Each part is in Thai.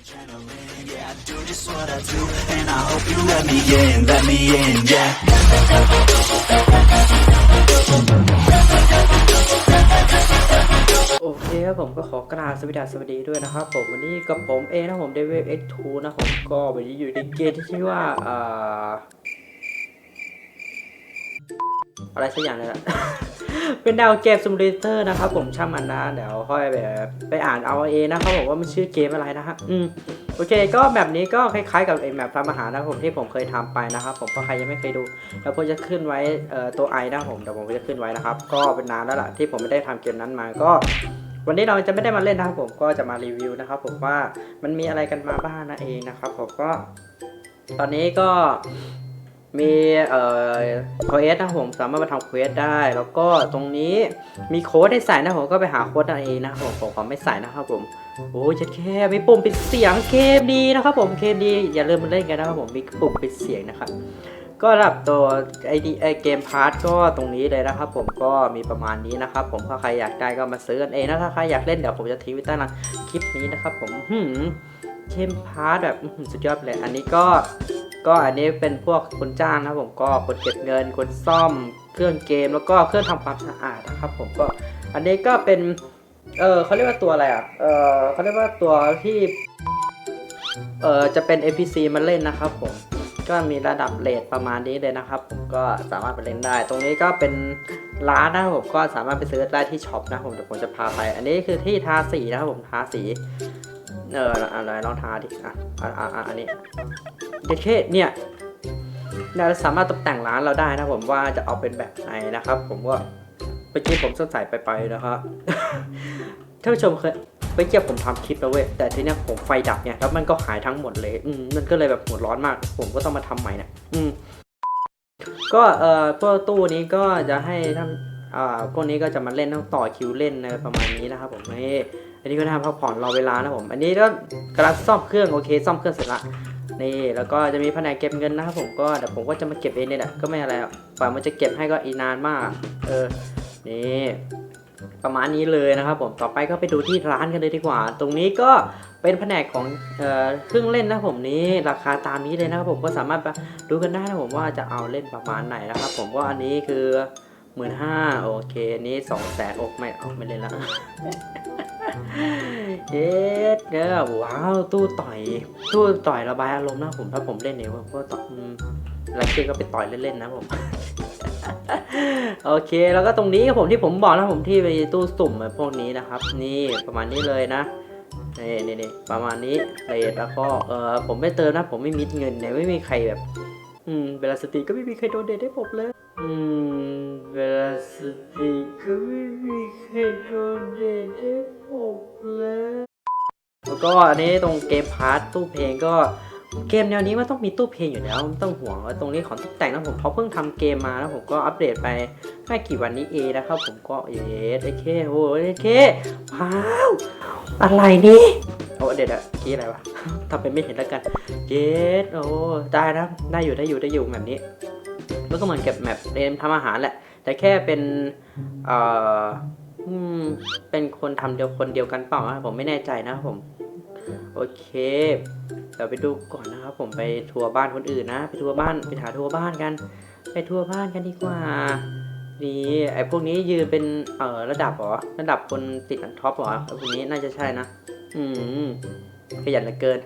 โอเคครับผมก็ขอกราบสวัสดีสวัสดีด้วยนะครับผมวันนี้กับผมเองนะผมเดวิดเอ็กทูนะผมก็วันนี้อยู่ในเกมที่ชื่อว่าอ่าอะไรสักอย่างเลยนะ เป็นดาวเกมซิมูเลเตอร์นะครับผมช่างมันนะเดี๋ยวค่อยแบบไปอ่านเอาเองนะครับผมว่ามันชื่อเกมอะไรนะฮะอืมโอเค ก็แบบนี้ก็คล้ายๆกับไอ้แมปทำอาหารนะผมที่ผมเคยทำไปนะครับ ผมก็ใครยังไม่เคยดูแล้วผมจะขึ้นไว้เอ่อตัวไอนะผมเดี๋ยวผมจะขึ้นไว้นะครับ ก็เป็นนานแล้วล่ะที่ผมไม่ได้ทำเกมนั้นมาก็วันนี้เราจะไม่ได้มาเล่นนะครับผมก็จะมารีวิวนะครับผมว่ามันมีอะไรกันมาบ้างนั่นเองนะครับผมก็ ตอนนี้ก็ มีเอ่อเควสนะผมสามารถมาทำเควสได้ แล้วก็ตรงนี้มีโค้ดให้ใส่นะผมก็ไปหาโค้ดเองนะผมผมขอไม่ใส่นะครับผมโอ้ยจะแค่มีปุ่มปิดเสียงเกมดีนะครับผมเกมดีอย่าลืมมาเล่นกันนะครับผมมีปุ่มปิดเสียงนะครับก็ระดับตัวไอดีไอเกมพาร์ทก็ตรงนี้เลยนะครับ ผมก็มีประมาณนี้นะครับ ผมถ้าใครอยากได้ก็มาซื้อกันเองนะถ้าใครอยากเล่นเดี๋ยวผมจะทิ้งไว้ใต้ล่างคลิปนี้นะครับ ผมเกมพาร์ทแบบสุดยอดเลย อันนี้ก็ ก็อันนี้เป็นพวกคนจ้างนะครับผมก็คนเก็บเงินคนซ่อมเครื่องเกมแล้วก็เครื่องทำความสะอาดนะครับ ผมก็อันนี้ก็เป็นเออเขาเรียกว่าตัวอะไรอะเออเขาเรียกว่าตัวที่เออจะเป็น NPC มาเล่นนะครับผมก็มีระดับเลทประมาณนี้เลยนะครับผมก็สามารถไปเล่นได้ ตรงนี้ก็เป็นร้านนะครับผมก็สามารถไปซื้อได้ที่ช็อปนะครับผมเดี๋ยวผมจะพาไป อันนี้คือที่ทาสีนะครับผมทาสี เอออะไรลองทาดิอะอะอะอะอัน เด็ดเคเนี่ยเราสามารถตกแต่งร้านเราได้นะผมว่าจะเอาเป็นแบบไหนนะครับ ผมก็เมื่อกี้ผมสงสัยไปๆนะครับท่านผู้ชมเคยเมื่อกี้ผมทำคลิปแล้วเว้ยแต่ทีเนี้ยผมไฟดับเนี่ยแล้วมันก็หายทั้งหมดเลย อืมมันก็เลยแบบหัวร้อนมาก ผมก็ต้องมาทำใหม่เนี่ยอืมก็เอ่อพวกตู้นี้ก็จะให้ท่านอ่าพวกนี้ก็จะมาเล่นต้องต่อคิวเล่นอะประมาณนี้นะครับผมนี่อันนี้ก็ทำพักผ่อนรอเวลานะผม อันนี้ก็กำลังซ่อมเครื่องโอเค ซ่อมเครื่องเสร็จละ นี่แล้วก็จะมีแผนกเก็บเงินนะครับผมก็เดี๋ยวผมก็จะมาเก็บเองเนี่ยแหละก็ไม่อะไรหรอกกว่ามันจะเก็บให้ก็อีนานมาก เออนี่ประมาณนี้เลยนะครับผมต่อไปก็ไปดูที่ร้านกันเลยดีกว่า ตรงนี้ก็เป็นแผนกของเออเครื่องเล่นนะผมนี้ราคาตามนี้เลยนะครับผมก็สามารถดูกันได้นะผมว่าจะเอาเล่นประมาณไหนนะครับผมว่าอันนี้คือหมื่นห้าโอเคนี้สองแสนโอกไม่เอาไม่เล่นละ เย็ดเด้อว้าวตู้ต่อย ตู้ต่อยระบายอารมณ์นะผมถ้าผมเล่นเนี่ยผมก็ต่อยแล้วเกก็ไปต่อยเล่นๆนะผมโอเค แล้วก็ตรงนี้ครับผมที่ผมบอกนะผมที่ไปตู้สุ่มแบบพวกนี้นะครับ นี่ประมาณนี้เลยนะนี่นี่นี่ประมาณนี้เลทแล้วก็เออผมไม่เติมนะผมไม่มีเงินเนี่ยไม่มีใครแบบ อืม เวลาสตรีก็ไม่มีใครโดนเดทให้ผมเลย อืม เวลาสตรีก็ไม่มีใครโดนเดทให้ผมเลย แล้วก็อันนี้ตรงเกมพาร์ทตู้เพลงก็เกมแนวนี้มันต้องมีตู้เพลงอยู่แล้วไม่ต้องห่วงว่าตรงนี้ของตกแต่งนะผมเพราะเพิ่งทำเกมมาแล้วผมก็อัปเดตไปไม่กี่วันนี้เองนะครับผมก็เยสไอเคโอ้ยไอเคว้าว อะไรนี่ โอ้เด็ดอะเมื่อกี้อะไรวะทำเป็นไม่เห็นแล้วกันเยสโอ้ได้นะได้อยู่ได้อยู่ได้อยู่แบบนี้มันก็เหมือนกับแมปเรียนทำอาหารแหละ แต่แค่เป็นเอ่ออืมเป็นคนทำเดียวคนเดียวกันเปล่าผมไม่แน่ใจนะผม โอเคเดี๋ยวไปดูก่อนนะครับ ผมไปทัวร์บ้านคนอื่นนะ ไปทัวร์บ้านไปหาทัวร์บ้านกัน ไปทัวร์บ้านกันดีกว่านี่ไอพวกนี้ยืนเป็นเอ่อระดับหรอระดับคนติดอันท็อปหรอไอพวกนี้น่าจะใช่นะ อืมขยันเหลือเกิน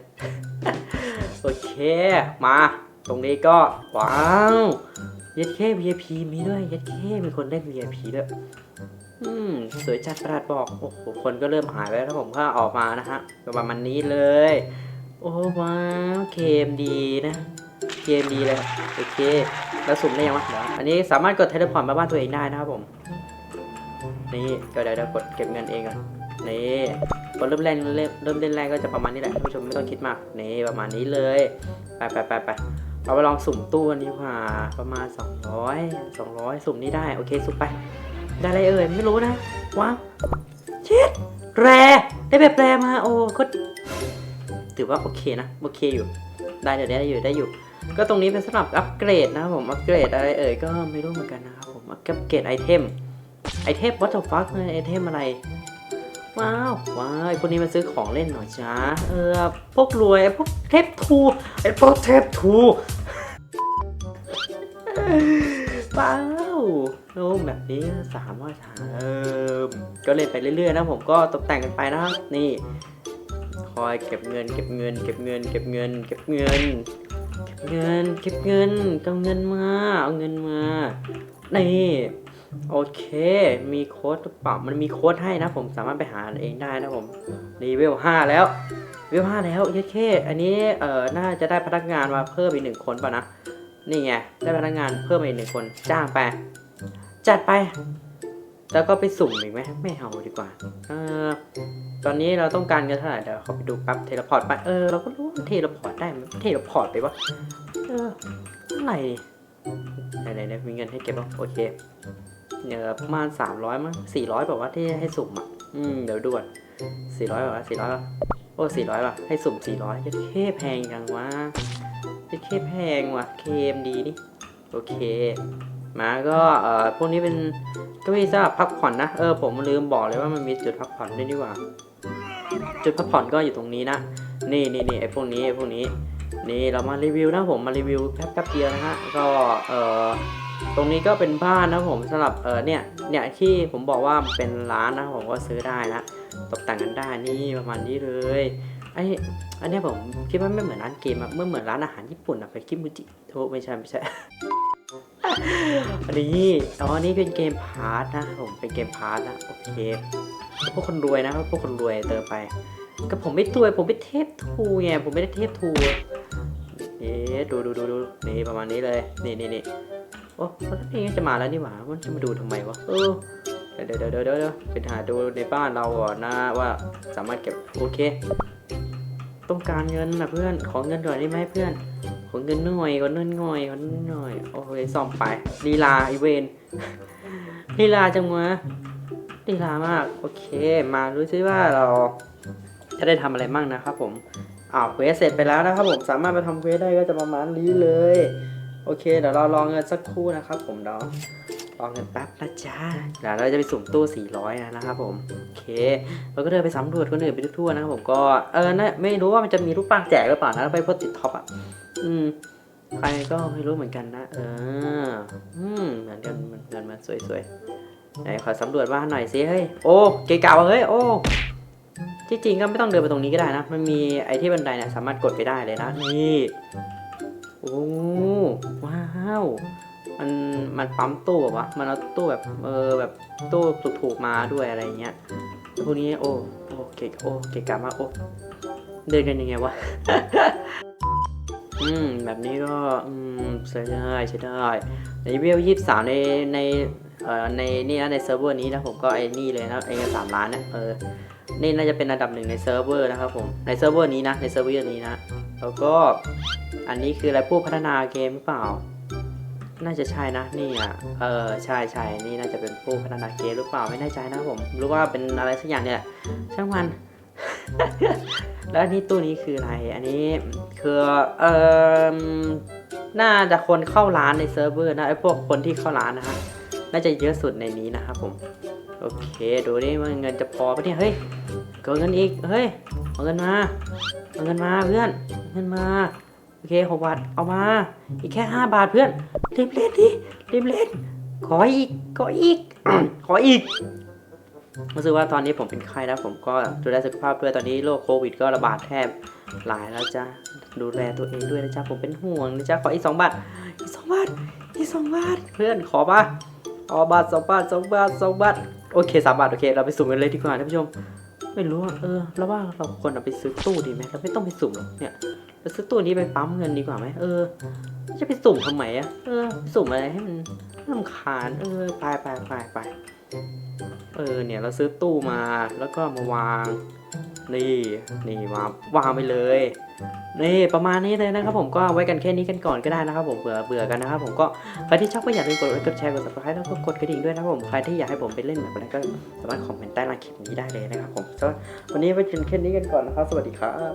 โอเค มา ตรงนี้ก็ ว้าวยัดเค VIP มีด้วยยัดเคมีคนเล่น VIP ด้วย อืม สวยจัดประหลาดบอก โอ้โห คนก็เริ่มหายไปแล้วผมก็ออกมานะฮะประมาณนี้เลย โอ้ว้าวเกมดีนะ เกมดีเลย โอเค แล้วสุ่มได้ยังวะเดี๋ยวอันนี้สามารถกดเทเลพอร์ตมาบ้านตัวเองได้นะครับผม นี่ก็เดี๋ยวเดี๋ยวกดเก็บเงินเองก่อน นี่ พอเริ่มเล่นเริ่มเริ่มเล่นแรกก็จะประมาณนี้แหละท่านผู้ชมไม่ต้องคิดมากนี่ประมาณนี้เลยไปไปไปไปเราไปลองสุ่มตู้กันดีกว่าประมาณ 200 200 สุ่มนี้ได้โอเคสุ่มไปได้อะไรเอ่ยไม่รู้นะว้าวเช็ดแรได้แบบแรมาโอ้ก็ถือว่าโอเคนะโอเคอยู่ ได้เดี๋ยวได้อยู่ได้อยู่ ก็ตรงนี้เป็นสำหรับอัปเกรดนะครับผมอัปเกรดอะไรเอ่ยก็ไม่รู้เหมือนกันนะครับผมอัปเกรดไอเทมไอเทมวัตถุฟักไอเทมอะไร ว้าวว้าวไอ้พวกนี้มาซื้อของเล่นหน่อยจ้าเออพวกรวยไอ้พวกเทพทูไอ้พวกเทพทูว้าวโอ้แบบนี้สามว่าสามเออก็เล่นไปเรื่อยๆนะผมก็ตกแต่งกันไปนะครับนี่ คอยเก็บเงิน เก็บเงิน เก็บเงิน เก็บเงิน เก็บเงิน เก็บเงิน เก็บเงินเอาเงินมา เอาเงินมา นี่ โอเค มีโค้ดหรือเปล่ามันมีโค้ดให้นะ ผมสามารถไปหาเองได้นะผมรีเวลห้าแล้วเวลห้าแล้วเยอะแค่อันนี้เอ่อน่าจะได้พนักงานมาเพิ่มอีกหนึ่งคนป่ะนะ นี่ไง ได้พนักงานเพิ่มอีกหนึ่งคน จ้างไป จัดไป แล้วก็ไปสุ่มอีกไหมไม่เอาดีกว่า เออ ตอนนี้เราต้องการเงินเท่าไหร่เดี๋ยวเขาไปดูแป๊บเทเลพอร์ตไป เออ เราก็รู้ว่าเทเลพอร์ตได้เทเลพอร์ตไปวะ เออเท่าไหร่ไหนไหนไหนมีเงินให้เก็บบ้างโอเค เนี่ยประมาณสามร้อยมั้งสี่ร้อยแบบว่าที่ให้สุ่มอะอืมเดี๋ยวด่วนสี่ร้อยแบบว่าสี่ร้อยโอ้สี่ร้อยว่ะให้สุ่มสี่ร้อยยัดเคแพงจังวะยัดเคแพงว่ะ เคมดีนี่โอเค มาก็เอ่อพวกนี้เป็นเก็มีสำหรับพักผ่อนนะเออผมลืมบอกเลยว่ามันมีจุดพักผ่อนด้วยนี่หว่าจุดพักผ่อนก็อยู่ตรงนี้นะนี่นี่นี่ไอ้พวกนี้ไอ้พวกนี้นี่เรามารีวิวนะผมมารีวิวแป๊บแป๊บเดียวนะฮะก็เอ่อ ตรงนี้ก็เป็นบ้านนะผมสำหรับเออเนี่ยเนี่ยที่ผมบอกว่าเป็นร้านนะผมก็ซื้อได้นะตกแต่งกันได้นี่ประมาณนี้เลยไออันนี้ผมคิดว่าไม่เหมือนร้านเกมอะเมื่อเหมือนร้านอาหารญี่ปุ่นอะไปคิมูจิโทไม่ใช่ไม่ใช่อันนี้อ๋อนนี้เป็นเกมพาร์ทนะผมเป็นเกมพาร์ทนะโอเคพวกคนรวยนะพวกคนรวยเติมไปก็ผมไม่รวยผมไม่เทพทูไงผมไม่ได้เทพทูนี่ดูดูดูดูนี่ประมาณนี้เลยนี่นี่นี่ โอ้แล้วนี่จะมาแล้วนี่หว่า มันจะมาดูทำไมวะ เออเดี๋ยวเดี๋ยวเดี๋ยวเดี๋ยวเดี๋ยวไปหาดูในบ้านเราก่อนนะว่าสามารถเก็บโอเค ต้องการเงินนะเพื่อน ขอเงินหน่อยได้ไหมเพื่อน ขอเงินหน่อยขอเงินหน่อยขอเงินหน่อย โอเคซ่อมไปลีลาไอเวนลีลาจังวะลีลามาก โอเค มาดูซิว่าเราจะได้ทำอะไรบ้างนะครับผมอ้าวเควสเสร็จไปแล้วนะครับผม สามารถไปทำเควสได้ก็จะประมาณนี้เลย โอเค เดี๋ยวเรารอเงินสักครู่นะครับ ผมเดี๋ยวรอเงินแป๊บนะจ๊ะเดี๋ยวเราจะไปสุ่มตู้ 400 นะครับผม โอเค เราก็เดินไปสำรวจคนอื่นไปทั่วๆนะครับผมก็เออนะไม่รู้ว่ามันจะมีรูปปั้นแจกหรือเปล่านะไปพวกติดท็อปอะ อืมใครก็ไม่รู้เหมือนกันนะ เออ อืมเหมือนกันเหมือนกันมาสวยๆไหนขอสำรวจบ้านหน่อยสิเฮ้ยโอ้เก๋เก่าเฮ้ยโอ้ที่จริงก็ไม่ต้องเดินไปตรงนี้ก็ได้นะ มันมีไอ้ที่บันไดเนี่ยสามารถกดไปได้เลยนะนี่โอ้ ว้าวมันมันปั๊มตู้แบบวะมันเอาตู้แบบเออแบบตู้ถูกๆมาด้วยอะไรเงี้ยแล้วพวกนี้โอ้โอเก๋โอ้เก๋กามากโอ้เดินกันยังไงวะอืมแบบนี้ก็อืมใช้ได้ใช้ได้ในเวลยี่สามในในเอ่อในนี่นะในเซิร์ฟเวอร์นี้นะผมก็ไอ้นี่เลยนะไอ้เงินสามล้านเนี่ยเออ นี่น่าจะเป็นอันดับหนึ่งในเซิร์ฟเวอร์นะครับผม ในเซิร์ฟเวอร์นี้นะ ในเซิร์ฟเวอร์นี้นะ แล้วก็ อันนี้คืออะไรผู้พัฒนาเกมหรือเปล่า น่าจะใช่นะ นี่อะ เออ ใช่ใช่นี่น่าจะเป็นผู้พัฒนาเกมหรือเปล่า ไม่แน่ใจนะครับผมหรือว่าเป็นอะไรสักอย่างเนี่ย ช่างมัน แล้วอันนี้ตู้นี้คืออะไร อันนี้คือ เอ่อน่าจะคนเข้าร้านในเซิร์ฟเวอร์นะ ไอพวกคนที่เข้าร้านนะฮะ น่าจะเยอะสุดในนี้นะครับผม โอเค ดูดิว่าเงินจะพอปะเนี่ย เฮ้ยเกินเงินอีก เฮ้ย เอาเงินมา เอาเงินมาเพื่อน เงินมา โอเคหกบาท เอามา อีกแค่ห้าบาทเพื่อน รีบเล่นดิ รีบเล่น ขออีก ขออีก ขออีก รู้สึกว่าตอนนี้ผมเป็นไข้แล้ว ผมก็ดูแลสุขภาพด้วย ตอนนี้โรคโควิดก็ระบาดแทบหลายแล้วจ้ะ ดูแลตัวเองด้วยนะจ๊ะ ผมเป็นห่วงนะจ๊ะ ขออีกสองบาท อีกสองบาท อีกสองบาท เพื่อนขอป่ะเอบาทสองบาทสองบาทสองบาท โอเคสามบาทโอเคเราไปสุ่มกันเลยดีกว่าท่านผู้ชม ไม่รู้เออแล้วว่าเราควรเอาไปซื้อตู้ดีไหมเราไม่ต้องไปสุ่มหรอกเนี่ยเราซื้อตู้นี้ไปปั๊มเงินดีกว่าไหมเออ จะไปสุ่มทำไมอะเออ สุ่มอะไรให้มันลำคาญเออไปไปไปไปเออเนี่ยเราซื้อตู้มาแล้วก็มาวาง นี่นี่มาวางไปเลย นี่ประมาณนี้เลยนะครับผมก็ไว้กันแค่นี้กันก่อนก็ได้นะครับผมเบื่อเบื่อกันนะครับผมก็ใครที่ชอบก็อย่าลืมกดไลค์กดแชร์กด subscribe แล้วก็กดกระดิ่งด้วยนะครับผมใครที่อยากให้ผมไปเล่นแบบอะไรก็สามารถคอมเมนต์ใต้ล่างคลิปนี้ได้เลยนะครับผมก็วันนี้ไว้กันแค่นี้กันก่อนนะครับสวัสดีครับ